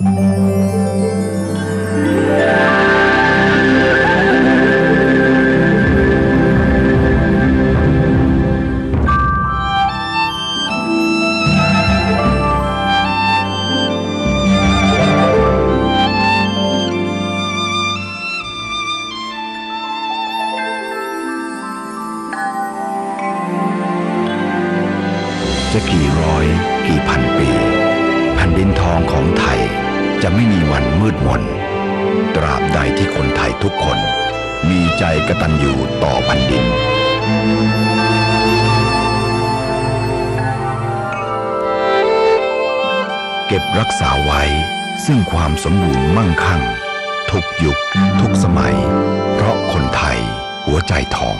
จะกี่ร้อยกี่พันปี แผ่นดินทองของไทย จะไม่มีวันมืดมน ตราบใดที่คนไทยทุกคน มีใจกระตัญญูต่อแผ่นดิน เก็บรักษาไว้ซึ่งความสมบูรณ์มั่งคั่ง ทุกยุค ทุกสมัย เพราะคนไทยหัวใจทอง